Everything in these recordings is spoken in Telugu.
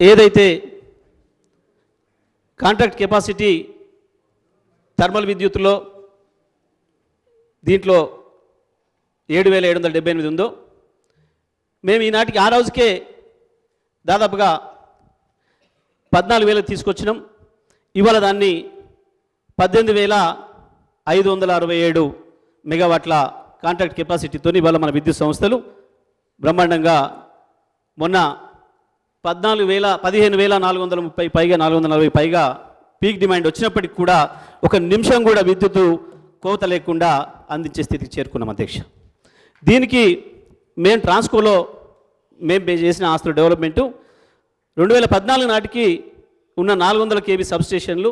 ఏదైతే కాంట్రాక్ట్ కెపాసిటీ థర్మల్ విద్యుత్తులో దీంట్లో ఏడు వేల ఏడు వందల డెబ్బై ఎనిమిది ఉందో మేము ఈనాటికి ఆ రోజుకే దాదాపుగా పద్నాలుగు వేలకు తీసుకొచ్చినాం. ఇవాళ దాన్ని పద్దెనిమిది వేల ఐదు వందల అరవై ఏడు మెగావాట్ల కాంట్రాక్ట్ కెపాసిటీతో ఇవాళ మన విద్యుత్ సంస్థలు బ్రహ్మాండంగా మొన్న పద్నాలుగు వేల పదిహేను వేల నాలుగు వందల ముప్పై పైగా నాలుగు వందల నలభై పైగా పీక్ డిమాండ్ వచ్చినప్పటికి కూడా ఒక నిమిషం కూడా విద్యుత్ కోత లేకుండా అందించే స్థితికి చేరుకున్నాం అధ్యక్ష. దీనికి మేము ట్రాన్స్కోలో మేము పే చేసిన ఆస్తుల డెవలప్మెంటు రెండు వేల పద్నాలుగు నాటికి ఉన్న నాలుగు వందల కేబీ సబ్స్టేషన్లు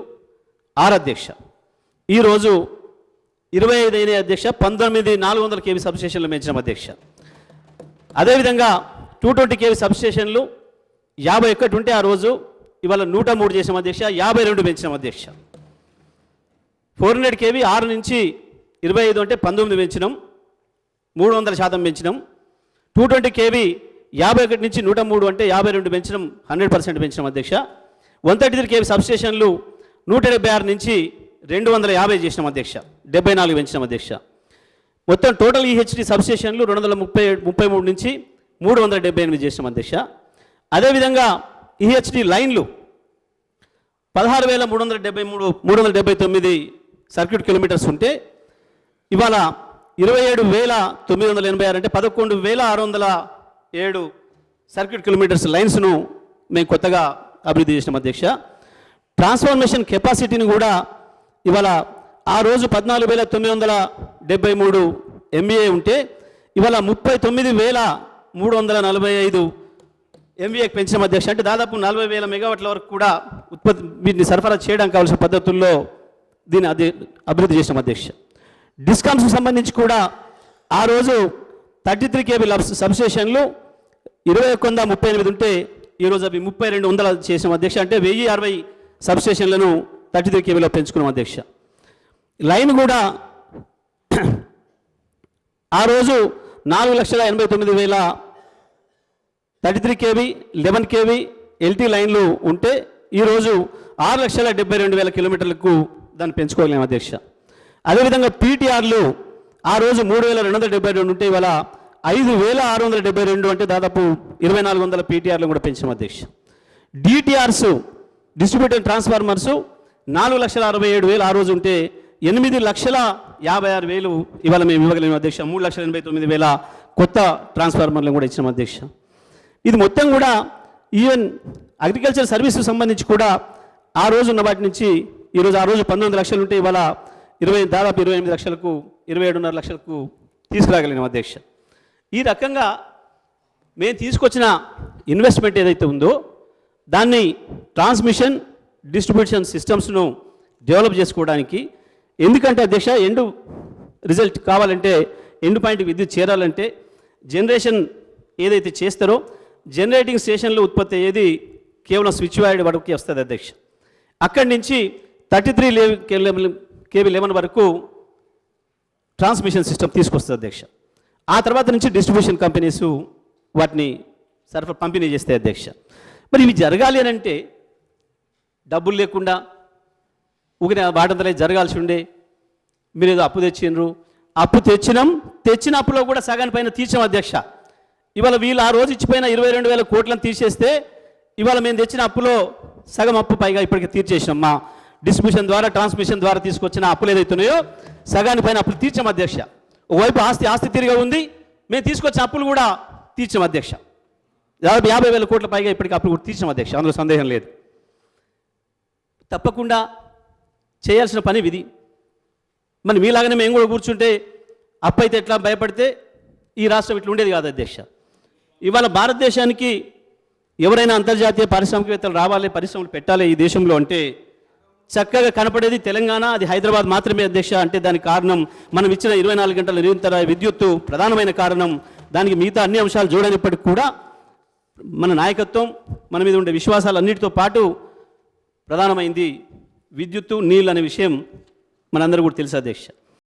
ఆరు అధ్యక్ష. ఈరోజు ఇరవై ఐదు అయిన అధ్యక్ష పంతొమ్మిది నాలుగు వందల కేబీ సబ్స్టేషన్లు పెంచినాం అధ్యక్ష. అదేవిధంగా టూ ట్వంటీ కేబీ సబ్స్టేషన్లు యాభై ఒక్కటి ఉంటే ఆ రోజు ఇవాళ నూట మూడు చేసాం అధ్యక్ష యాభై రెండు పెంచినాం అధ్యక్ష. ఫోర్ హండ్రెడ్ కేవీ ఆరు నుంచి ఇరవై ఐదు అంటే పంతొమ్మిది పెంచినాం మూడు వందల శాతం పెంచినాం. టూ ట్వంటీ కేవీ యాభై ఒకటి నుంచి నూట మూడు అంటే యాభై రెండు పెంచడం హండ్రెడ్ పర్సెంట్ పెంచినాం అధ్యక్ష. వన్ థర్టీ త్రీ కేవీ సబ్స్టేషన్లు నూట డెబ్బై ఆరు నుంచి రెండు వందల యాభై చేసినాం అధ్యక్ష డెబ్బై నాలుగు పెంచినాం అధ్యక్ష. మొత్తం టోటల్ ఈహెచ్డి సబ్స్టేషన్లు రెండు వందల ముప్పై ముప్పై మూడు నుంచి మూడు వందల డెబ్బై ఎనిమిది చేసినాం అధ్యక్ష. అదేవిధంగా ఈహెచ్డి లైన్లు పదహారు వేల మూడు వందల డెబ్బై మూడు మూడు వందల డెబ్బై తొమ్మిది సర్క్యూట్ కిలోమీటర్స్ ఉంటే ఇవాళ ఇరవై ఏడు వేల తొమ్మిది వందల ఎనభై ఆరు అంటే పదకొండు వేల ఆరు వందల ఏడు సర్క్యూట్ కిలోమీటర్స్ లైన్స్ను మేము కొత్తగా అభివృద్ధి చేసిన అధ్యక్ష. ట్రాన్స్ఫర్మేషన్ కెపాసిటీని కూడా ఇవాళ ఆ రోజు పద్నాలుగు వేల తొమ్మిది వందల డెబ్బై మూడు ఎంబీఏ ఉంటే ఇవాళ ముప్పై తొమ్మిది వేల మూడు వందల నలభై ఐదు ఎంవీఏకి పెంచిన అధ్యక్ష అంటే దాదాపు నలభై వేల మెగావాట్ల వరకు కూడా ఉత్పత్తి వీటిని సరఫరా చేయడానికి కావాల్సిన పద్ధతుల్లో దీన్ని అది అభివృద్ధి చేసిన అధ్యక్ష. డిస్కామ్స్కి సంబంధించి కూడా ఆ రోజు థర్టీ త్రీ కేబీ సబ్స్టేషన్లు ఇరవై ఒక్క వంద ముప్పై ఎనిమిది ఉంటే ఈరోజు అవి ముప్పై రెండు వందల చేసిన అధ్యక్ష. అంటే వెయ్యి అరవై సబ్స్టేషన్లను థర్టీ త్రీ కేబీలో పెంచుకున్నాం అధ్యక్ష. లైన్ కూడా ఆ రోజు నాలుగు లక్షల ఎనభై తొమ్మిది వేల thirty three KV eleven KV LT లైన్లు ఉంటే ఈరోజు ఆరు లక్షల డెబ్బై రెండు వేల కిలోమీటర్లకు దాన్ని పెంచుకోగలేము అధ్యక్ష. అదేవిధంగా పీటీఆర్లు ఆ రోజు మూడు వేల రెండు వందల డెబ్బై రెండు ఉంటే ఇవాళ ఐదు వేల ఆరు వందల డెబ్బై రెండు అంటే దాదాపు ఇరవై నాలుగు వందల పీటీఆర్లు కూడా పెంచాం అధ్యక్ష. డిటిఆర్స్ డిస్ట్రిబ్యూటర్ ట్రాన్స్ఫార్మర్స్ నాలుగు లక్షల అరవై ఏడు వేలు ఆ రోజు ఉంటే ఎనిమిది లక్షల యాభై ఆరు వేలు ఇవాళ మేము ఇవ్వగలిగిన అధ్యక్ష. మూడు లక్షల ఎనభై తొమ్మిది వేల కొత్త ట్రాన్స్ఫార్మర్లను కూడా ఇచ్చాం అధ్యక్ష. ఇది మొత్తం కూడా ఈవెన్ అగ్రికల్చర్ సర్వీస్కి సంబంధించి కూడా ఆ రోజు ఉన్న వాటి నుంచి ఈరోజు ఆ రోజు పంతొమ్మిది లక్షలు ఉంటే ఇవాళ ఇరవై దాదాపు ఇరవై ఎనిమిది లక్షలకు ఇరవై ఏడున్నర లక్షలకు తీసుకురాగలిగిన అధ్యక్ష. ఈ రకంగా మేము తీసుకొచ్చిన ఇన్వెస్ట్మెంట్ ఏదైతే ఉందో దాన్ని ట్రాన్స్మిషన్ డిస్ట్రిబ్యూషన్ సిస్టమ్స్ను డెవలప్ చేసుకోవడానికి ఎందుకంటే అధ్యక్ష ఎండు రిజల్ట్ కావాలంటే ఎండు పాయింట్ విద్యుత్ చేరాలంటే జనరేషన్ ఏదైతే చేస్తారో జనరేటింగ్ స్టేషన్లో ఉత్పత్తి అయ్యేది కేవలం స్విచ్ వైడ్ వరకు వస్తుంది అధ్యక్ష. అక్కడి నుంచి థర్టీ త్రీ కేబీ లెవెన్ వరకు ట్రాన్స్మిషన్ సిస్టమ్ తీసుకొస్తుంది అధ్యక్ష. ఆ తర్వాత నుంచి డిస్ట్రిబ్యూషన్ కంపెనీస్ వాటిని సరఫరా పంపిణీ చేస్తాయి అధ్యక్ష. మరి ఇవి జరగాలి అని అంటే డబ్బులు లేకుండా ఊగిన వాటంతలే జరగాల్సి ఉండే మీరు ఏదో అప్పు తెచ్చిండ్రు అప్పు తెచ్చినాం తెచ్చిన అప్పులో కూడా సగాని పైన తీర్చాం అధ్యక్ష. ఇవాళ వీళ్ళు ఆ రోజు ఇచ్చిపోయిన ఇరవై రెండు వేల కోట్లను తీసేస్తే ఇవాళ మేము తెచ్చిన అప్పులో సగం అప్పు పైగా ఇప్పటికి తీర్చేసినాం. మా డిస్ట్రిబ్యూషన్ ద్వారా ట్రాన్స్మిషన్ ద్వారా తీసుకొచ్చిన అప్పులు ఏదైతున్నాయో సగాని పైన అప్పులు తీర్చాం అధ్యక్ష. ఒకవైపు ఆస్తి ఆస్తి తిరిగా ఉంది. మేము తీసుకొచ్చిన అప్పులు కూడా తీర్చాం అధ్యక్ష. దాదాపు యాభై వేల కోట్ల పైగా ఇప్పటికి అప్పులు కూడా తీర్చాం అధ్యక్ష. అందులో సందేహం లేదు. తప్పకుండా చేయాల్సిన పని ఇది. మరి మీలాగానే మేము కూడా కూర్చుంటే అప్పు అయితే ఎట్లా భయపడితే ఈ రాష్ట్రం ఇట్లా ఉండేది కాదు అధ్యక్ష. ఇవాళ భారతదేశానికి ఎవరైనా అంతర్జాతీయ పారిశ్రామికవేత్తలు రావాలి పరిశ్రమలు పెట్టాలి ఈ దేశంలో అంటే చక్కగా కనపడేది తెలంగాణ అది హైదరాబాద్ మాత్రమే అధ్యక్ష అంటే దానికి కారణం మనం ఇచ్చిన ఇరవై నాలుగు గంటల నిరంతర విద్యుత్తు ప్రధానమైన కారణం. దానికి మిగతా అన్ని అంశాలు చూడనప్పటికీ కూడా మన నాయకత్వం మన మీద ఉండే విశ్వాసాలు అన్నిటితో పాటు ప్రధానమైంది విద్యుత్తు నీళ్ళు అనే విషయం మనందరూ కూడా తెలుసు అధ్యక్ష.